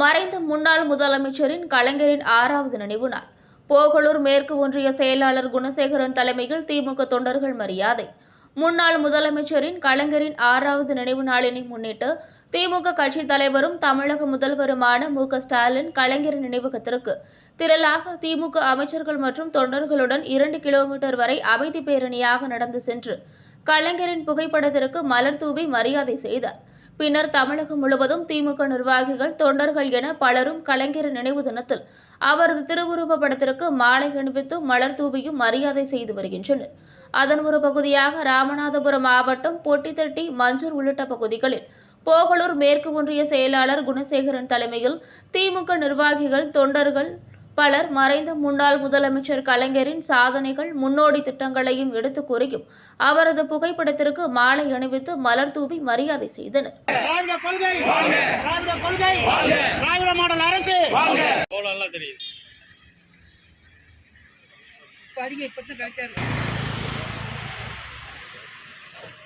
மறைந்த முன்னாள் முதலமைச்சரின் கலைஞரின் ஆறாவது நினைவு நாள் போகலூர் மேற்கு ஒன்றிய செயலாளர் குணசேகரன் தலைமையில் திமுக தொண்டர்கள் மரியாதை. முன்னாள் முதலமைச்சரின் கலைஞரின் ஆறாவது நினைவு நாளினை முன்னிட்டு திமுக கட்சித் தலைவரும் தமிழக முதல்வருமான மு. ஸ்டாலின் கலைஞர் நினைவகத்திற்கு திரளாக திமுக அமைச்சர்கள் மற்றும் தொண்டர்களுடன் இரண்டு கிலோமீட்டர் வரை அமைதி பேரணியாக நடந்து சென்று கலைஞரின் புகைப்படத்திற்கு மலர் தூவி மரியாதை செய்தார். பின்னர் தமிழகம் முழுவதும் திமுக நிர்வாகிகள் தொண்டர்கள் என பலரும் கலைஞர் நினைவு தினத்தில் அவரது திருவுருவ படத்திற்கு மாலை அணிவித்தும் மலர் தூவியும் மரியாதை செய்து வருகின்றனர். அதன் ஒரு பகுதியாக ராமநாதபுரம் மாவட்டம் பொட்டித்தட்டி மஞ்சூர் உள்ளிட்ட பகுதிகளில் போகலூர் மேற்கு ஒன்றிய செயலாளர் குணசேகரன் தலைமையில் திமுக நிர்வாகிகள் தொண்டர்கள் பலர் மறைந்த முன்னாள் முதலமைச்சர் கலைஞரின் சாதனைகள் முன்னோடி திட்டங்களையும் எடுத்துக் கூறியும் அவரது புகைப்படத்திற்கு மாலை அணிவித்து மலர் தூவி மரியாதை செய்தனர். அரசு!